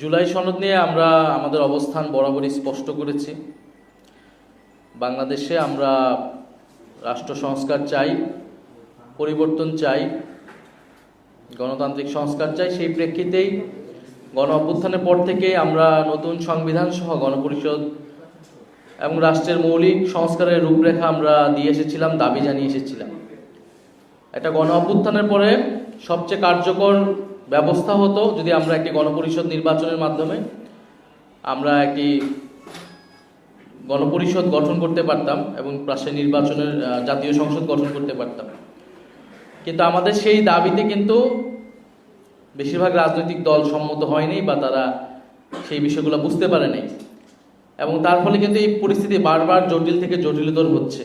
জুলাই সনদ নিয়ে আমরা আমাদের অবস্থান বরাবরই স্পষ্ট করেছি। বাংলাদেশে আমরা রাষ্ট্র সংস্কার চাই, পরিবর্তন চাই, গণতান্ত্রিক সংস্কার চাই, সেই প্রেক্ষিতেই গণ অভ্যুত্থানের পর থেকে আমরা নতুন সংবিধান সহ গণপরিষদ এবং রাষ্ট্রের মৌলিক সংস্কারের রূপরেখা আমরা দিয়ে এসেছিলাম, দাবি জানিয়ে এসেছিলাম। একটা গণ অভ্যুত্থানের পরে সবচেয়ে কার্যকর ব্যবস্থা হতো যদি আমরা একটি গণপরিষদ নির্বাচনের মাধ্যমে আমরা একটি গণপরিষদ গঠন করতে পারতাম এবং পাশে নির্বাচনের জাতীয় সংসদ গঠন করতে পারতাম। কিন্তু আমাদের সেই দাবিতে কিন্তু বেশিরভাগ রাজনৈতিক দল সম্মত হয়নি বা তারা সেই বিষয়গুলো বুঝতে পারে এবং তার ফলে কিন্তু এই পরিস্থিতি বারবার জটিল থেকে জটিলতর হচ্ছে।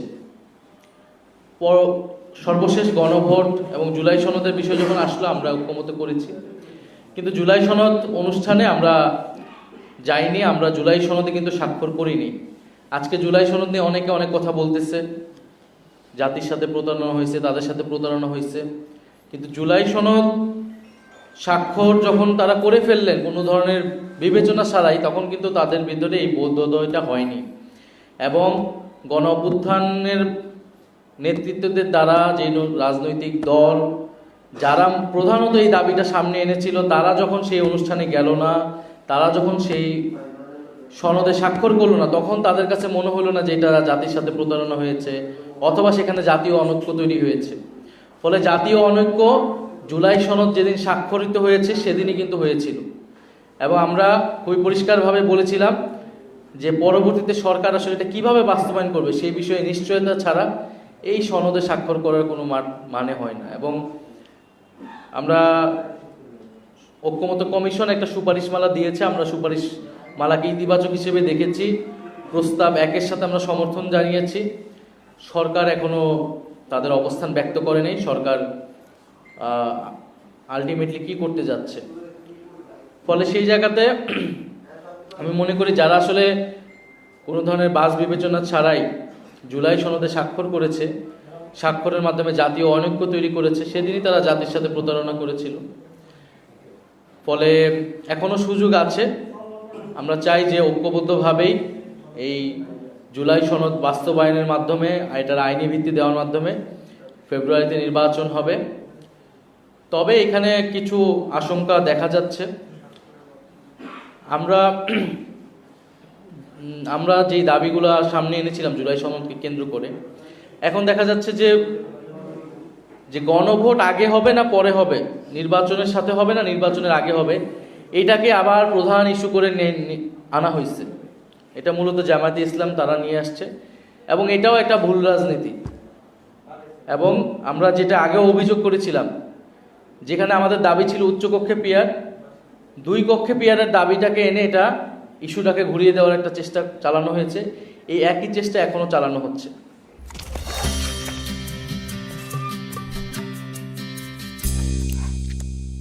সর্বশেষ গণভোট এবং জুলাই সনদের বিষয় যখন আসলো, আমরা ঐক্যমত করেছি। কিন্তু জুলাই সনদ অনুষ্ঠানে আমরা যাইনি, আমরা জুলাই সনদে কিন্তু স্বাক্ষর করিনি। আজকে জুলাই সনদ নিয়ে অনেকে অনেক কথা বলতেছে। জাতির সাথে প্রতারণা হয়েছে, তাদের সাথে প্রতারণা হয়েছে। কিন্তু জুলাই সনদ স্বাক্ষর যখন তারা করে ফেললেন, কোনো ধরনের বিবেচনা ছাড়াই, তখন কিন্তু তাদের ভিতরে এই বোধোদয়টা হয়নি। এবং গণ অভ্যুত্থানের নেতৃত্বদের দ্বারা যে রাজনৈতিক দল, যারা প্রধানত এই দাবিটা সামনে এনেছিল, তারা যখন সেই অনুষ্ঠানে গেল না, তারা যখন সেই সনদে স্বাক্ষর করল না, তখন তাদের কাছে মনে হলো না যে এটা জাতির সাথে প্রতারণা হয়েছে, অথবা সেখানে জাতীয় অনৈক্য তৈরি হয়েছে। ফলে জাতীয় অনৈক্য জুলাই সনদ যেদিন স্বাক্ষরিত হয়েছে, সেদিনই কিন্তু হয়েছিল। এবং আমরা খুবই পরিষ্কারভাবে বলেছিলাম যে পরবর্তীতে সরকার আসলে এটা কীভাবে বাস্তবায়ন করবে, সেই বিষয়ে নিশ্চয়তা ছাড়া এই সনদে স্বাক্ষর করার কোনো মানে হয় না। এবং আমরা ঐক্যমত কমিশন একটা সুপারিশমালা দিয়েছে, আমরা সুপারিশ মালাকে ইতিবাচক হিসেবে দেখেছি। প্রস্তাব একের সাথে আমরা সমর্থন জানিয়েছি। সরকার এখনও তাদের অবস্থান ব্যক্ত করে নেই। সরকার আলটিমেটলি কি করতে যাচ্ছে? ফলে সেই জায়গাতে আমি মনে করি যারা আসলে কোনো ধরনের বাস বিবেচনা ছাড়াই জুলাই সনদে স্বাক্ষর করেছে। স্বাক্ষরের মাধ্যমে জাতীয় অনৈক্য তৈরি করেছে। সেদিনই তারা জাতির সাথে প্রতারণা করেছিল। ফলে এখনও সুযোগ আছে। আমরা চাই যে ঐক্যবদ্ধভাবেই এই জুলাই সনদ বাস্তবায়নের মাধ্যমে এটার আইনি ভিত্তি দেওয়ার মাধ্যমে ফেব্রুয়ারিতে নির্বাচন হবে। তবে এখানে কিছু আশঙ্কা দেখা যাচ্ছে। আমরা আমরা যেই দাবিগুলো সামনে এনেছিলাম জুলাই সনদকে কেন্দ্র করে, এখন দেখা যাচ্ছে যে যে গণভোট আগে হবে না পরে হবে, নির্বাচনের সাথে হবে না নির্বাচনের আগে হবে, এটাকে আবার প্রধান ইস্যু করে আনা হয়েছে। এটা মূলত জামায়াতে ইসলাম তারা নিয়ে আসছে, এবং এটাও একটা ভুল রাজনীতি। এবং আমরা যেটা আগেও অভিযোগ করেছিলাম, যেখানে আমাদের দাবি ছিল উচ্চকক্ষে পিয়ার, দুই কক্ষে পিয়ারের দাবিটাকে এনে এটা ইস্যুটাকে ঘুরিয়ে দেওয়ার একটা চেষ্টা চালানো হয়েছে। এই একই চেষ্টা এখনও চালানো হচ্ছে।